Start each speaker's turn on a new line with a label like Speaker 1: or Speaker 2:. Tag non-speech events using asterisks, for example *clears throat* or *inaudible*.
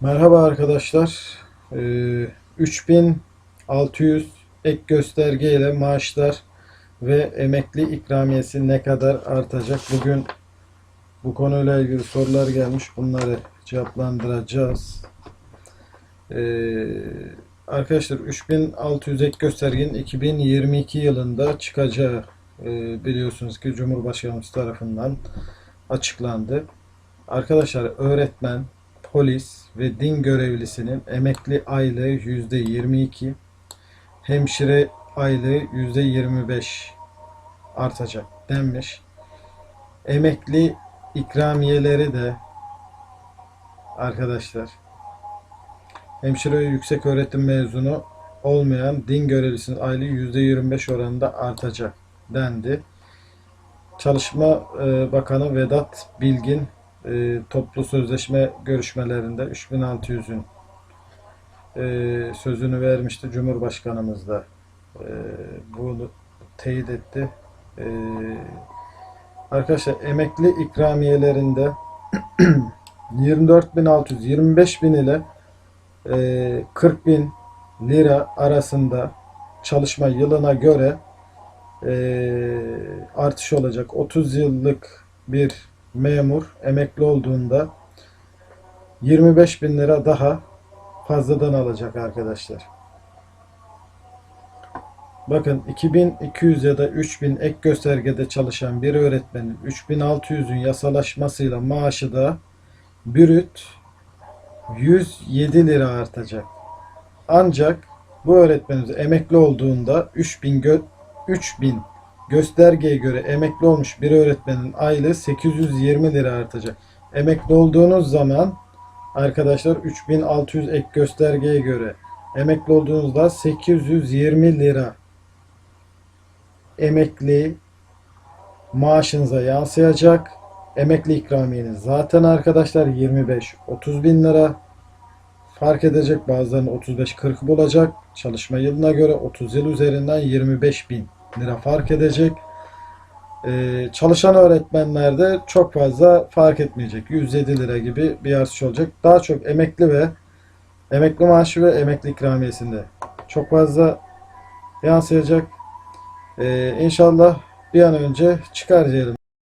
Speaker 1: Merhaba arkadaşlar. Ee, 3600 ek gösterge ile maaşlar ve emekli ikramiyesi ne kadar artacak? Bugün bu konuyla ilgili sorular gelmiş. Bunları cevaplandıracağız. Ee, arkadaşlar 3600 ek göstergenin 2022 yılında çıkacağı e, biliyorsunuz ki Cumhurbaşkanımız tarafından açıklandı. Arkadaşlar öğretmen, polis ve din görevlisinin emekli aylığı yüzde 22, hemşire aylığı yüzde 25 artacak denmiş. Emekli ikramiyeleri de arkadaşlar hemşire yüksek öğretim mezunu olmayan din görevlisinin aylığı yüzde 25 oranında artacak dendi. Çalışma e, Bakanı Vedat Bilgin e, toplu sözleşme görüşmelerinde 3600'ün e, sözünü vermişti. Cumhurbaşkanımız da e, bunu teyit etti. E, arkadaşlar emekli ikramiyelerinde *clears throat* 24.600 25.000 ile e, 40.000 lira arasında çalışma yılına göre e, artış olacak. 30 yıllık bir memur emekli olduğunda 25 bin lira daha fazladan alacak arkadaşlar. Bakın 2200 ya da 3000 ek göstergede çalışan bir öğretmenin 3600'ün yasalaşmasıyla maaşı da brüt 107 lira artacak. Ancak bu öğretmenimiz emekli olduğunda 3000 gö 3000 göstergeye göre emekli olmuş bir öğretmenin aylığı 820 lira artacak. Emekli olduğunuz zaman arkadaşlar 3600 ek göstergeye göre emekli olduğunuzda 820 lira emekli maaşınıza yansıyacak. Emekli ikramiyeniz zaten arkadaşlar 25-30 bin lira fark edecek. Bazılarının 35-40 bulacak. Çalışma yılına göre 30 yıl üzerinden 25 bin lira fark edecek. Ee, çalışan öğretmenlerde çok fazla fark etmeyecek. 107 lira gibi bir artış olacak. Daha çok emekli ve emekli maaşı ve emekli ikramiyesinde çok fazla yansıyacak. Ee, inşallah bir an önce çıkar diyelim